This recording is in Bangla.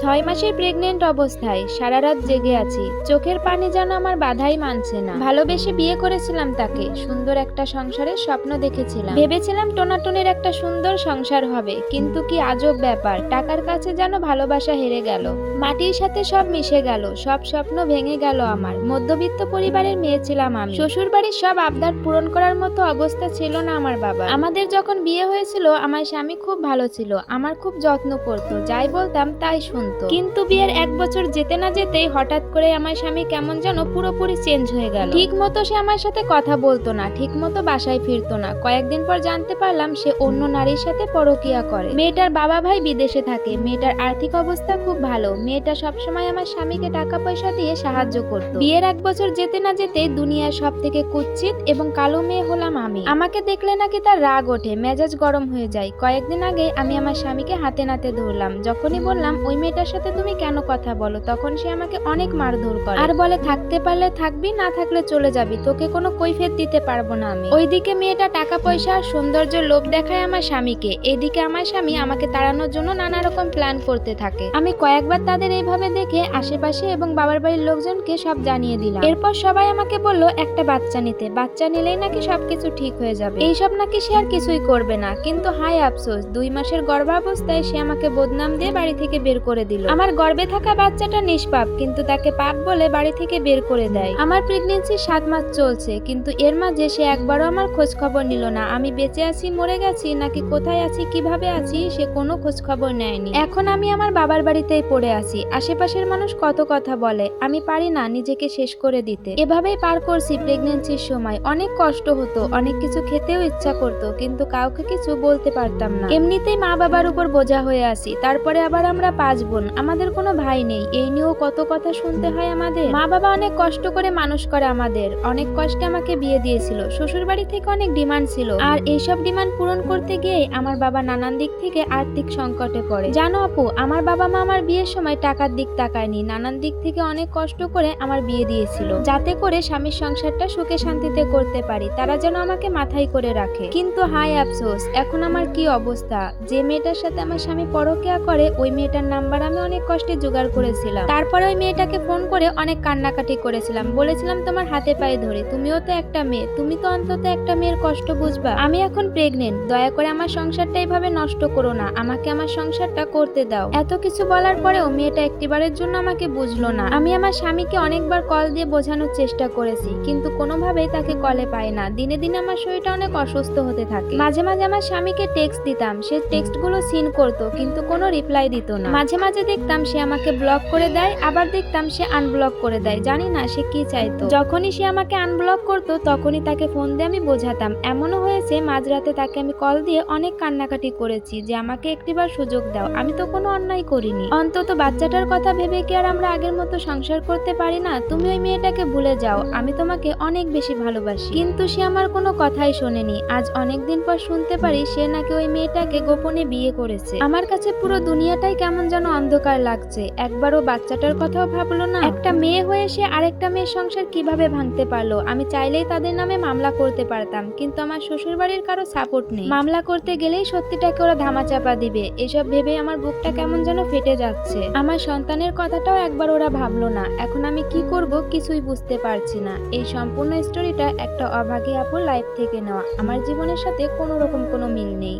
ছয় মাসের প্রেগনেন্ট অবস্থায় সারা রাত জেগে আছি। চোখের পানি যেন আমার বাধাই মানছে না। ভালোবেসে বিয়ে করেছিলাম তাকে। সুন্দর একটা সংসারের স্বপ্ন দেখেছিলাম। ভেবেছিলাম টোনাটুনির একটা সুন্দর সংসার হবে, কিন্তু কি আজব ব্যাপার, টাকার কাছে যেন ভালোবাসা হেরে গেল। মাটির সাথে সব মিশে গেল, সব স্বপ্ন ভেঙে গেল আমার। মধ্যবিত্ত পরিবারের মেয়ে ছিলাম আমি। শ্বশুর বাড়ির সব আবদার পূরণ করার মতো অবস্থা ছিল না আমার বাবা। আমাদের যখন বিয়ে হয়েছিল, আমার স্বামী খুব ভালো ছিল, আমার খুব যত্ন করতো, যাই বলতাম তাই শুনতো কিন্তু বিয়ের এক বছর যেতে না যেতেই হঠাৎ করে আমার স্বামী কেমন যেন পুরোপুরি চেঞ্জ হয়ে গেল। ঠিক মতো সে আমার সাথে কথা বলতো না ঠিক মতো বাসায় ফিরতো না। কয়েকদিন পর জানতে পারলাম সে অন্য নারীর সাথে পরকিয়া করে। মেয়েটার বাবা ভাই বিদেশে থাকে, মেয়েটার আর্থিক অবস্থা খুব ভালো। মেয়েটা সবসময় আমার স্বামীকে টাকা পয়সা দিয়ে সাহায্য করত। বিয়ের এক বছর যেতে না যেতে দুনিয়ার সব থেকে কুৎসিত এবং কালো মেয়ে হলাম আমি। আমাকে দেখলে নাকি তার রাগ ওঠে, মেজাজ গরম হয়ে যায়। কয়েকদিন আগে আমি আমার স্বামীকে হাতে নাতে ধরলাম। যখনই বললাম, ওই মেয়েটার সাথে তুমি কেন কথা বলো? তখন সে আমাকে অনেক মারধর করে। আর বলে থাকতে পারলে থাকবি না থাকলে চলে যাবি। তোকে কোনো কৈফিয়ত দিতে পারব না আমি। ওইদিকে মেয়েটা টাকা পয়সা আর সৌন্দর্য লোভ দেখায় আমার স্বামীকে। এদিকে আমার স্বামী আমাকে তাড়ানোর জন্য নানা রকম প্ল্যান করতে থাকে। আমি কয়েকবার তাদের এইভাবে দেখে আশেপাশে এবং বাবার বাড়ির লোকজনকে সব জানিয়ে দিলাম। এরপর সবাই আমাকে বলল একটা বাচ্চা নিতে। বাচ্চা নিলেই নাকি সবকিছু ঠিক হয়ে যাবে। এইসব নাকি সে আর কিছুই করবে না। কিন্তু হাই আফসোস দুই মাসের গর্ভাবস্থায় সে আমাকে বদনাম দিয়ে বাড়ি থেকে বের করে দিল। আমার গর্বে থাকা বাচ্চাটা নিষ্পাপ, কিন্তু তাকে পাপ বলে বাড়ি থেকে বের করে দেয়। আমার প্রেগনেন্সি সাত মাস চলছে, কিন্তু এর মাঝে সে একবারও আমার খোঁজ খবর নিল না। আমি বেঁচে আছি, মরে গেছি, নাকি কোথায় আছি, কীভাবে আছি, সে কোনো খোঁজ খবর নেয়নি। এখন আমি আমার বাবার বাড়িতেই পড়ে আছি। আশেপাশের মানুষ কত কথা বলে, আমি পারি না নিজেকে শেষ করে দিতে। এভাবেই পার করছি প্রেগনেন্সির সময়। অনেক কষ্ট হতো, অনেক কিছু খেতেও ইচ্ছা করতো, কিন্তু কাউকে কিছু বলতে পারতাম না। এমনিতেই মা বাবার উপর বোঝা হয়ে আসি তারপরে আবার আমরা পাঁচ বোন আমাদের কোনো ভাই নেই। এই নিয়েও কত কথা শুনতে হয় আমাদের। মা বাবা অনেক কষ্ট করে মানুষ করে আমাদের। অনেক কষ্টে আমাকে বিয়ে দিয়েছিল। শ্বশুর বাড়ি থেকে অনেক ডিমান্ড ছিল। আর এইসব ডিমান্ড পূরণ করতে গিয়ে আমার বাবা নানান দিক থেকে আর্থিক সংকটে পড়ে। জানো আপু, আমার বাবা মা আমার বিয়ের সময় টাকার দিক তাকায়নি। নানান দিক থেকে অনেক কষ্ট করে আমার বিয়ে দিয়েছিল। যাতে করে স্বামীর সংসারটা সুখে শান্তিতে করতে পারি। তারা যেন আমাকে মাথায় করে রাখে। কিন্তু হাই আফসোস, এখন আমার কি অবস্থা? যে মেয়েটার সাথে আমার স্বামী পরকিয়া করে, ওই মেয়েটার নাম্বার আমি অনেক কষ্টে জোগাড় করেছিলাম। তারপরে ওই মেয়েটাকে ফোন করে অনেক কান্নাকাটি করেছিলাম। বলেছিলাম, তোমার হাতে পায়ে ধরে, তুমিও তো একটা মেয়ে। তুমি তো অন্তত একটা মেয়ের কষ্ট বুঝবা। আমি এখন প্রেগনেন্ট দয়া করে আমার সংসারটা এইভাবে নষ্ট করো না। আমাকে আমার সংসারটা করতে দাও। এত কিছু বলার পরেও মেয়েটা একটিবারের জন্য আমাকে বুঝলো না। আমি আমার স্বামীকে অনেকবার কল দিয়ে বোঝানোর চেষ্টা করেছি, কিন্তু কোনোভাবেই তাকে কলে পাই না। দিনে দিনে আমার শরীরটা অনেক অসুস্থ হতে থাকে। মাঝে মাঝে আমার স্বামীকে টেক্সট দিতাম। সে টেক্সটগুলো সিন করতো, কিন্তু কোনো রিপ্লাই দিত না। মাঝে মাঝে দেখতাম সে আমাকে ব্লক করে দেয়, আবার দেখতাম সে আনব্লক করে দেয়। জানি না সে কি চাইতো। যখনই সে আমাকে আনব্লক করতো, তখনই তাকে ফোন দিয়ে আমি বোঝাতাম। এমনও হয়েছে, মাঝরাতে তাকে আমি কল দিয়ে অনেক কান্নাকাটি করেছি যে, আমাকে একটিবার সুযোগ দাও। আমি তো কোনো অন্যায় করিনি। অন্তত বাচ্চাটার কথা ভেবে কি আর আমরা আগের মতো সংসার করতে পারি না? তুমি ওই মেয়েটাকে ভুলে যাও। আমি তোমাকে অনেক বেশি ভালোবাসি। কিন্তু সে আমার কোনো কথাই শোনেনি। আজ অনেকদিন পর শুনতে পারি সে নাকি ওই মেয়েটাকে গোপনে বিয়ে করেছে। আমার কাছে পুরো দুনিয়াটাই কেমন যেন অন্ধকার লাগছে। একবারও বাচ্চাটার কথাও ভাবলো না। একটা মেয়ে হয়ে সে আরেকটা মেয়ের সংসার কীভাবে ভাঙতে পারল? আমি চাইলেই তাদের নামে মামলা করতে পারতাম, কিন্তু আমার শ্বশুর বাড়ির কারও সাপোর্ট নেই। মামলা করতে গেলেই সত্যিটাকে ওরা ধামাচাপা দিবে। এসব ভেবে আমার বুকটা কেমন যেন ফেটে যাচ্ছে। আমার সন্তানের কথাটাও একবার ওরা ভাবলো না। এখন আমি কি করব কিছুই বুঝতে পারছি না। এই সম্পূর্ণ স্টোরিটা একটা অভাগী আপুর লাইফ থেকে নেওয়া। আমার জীবনের সাথে কোনো রকম কোনো মিল নেই।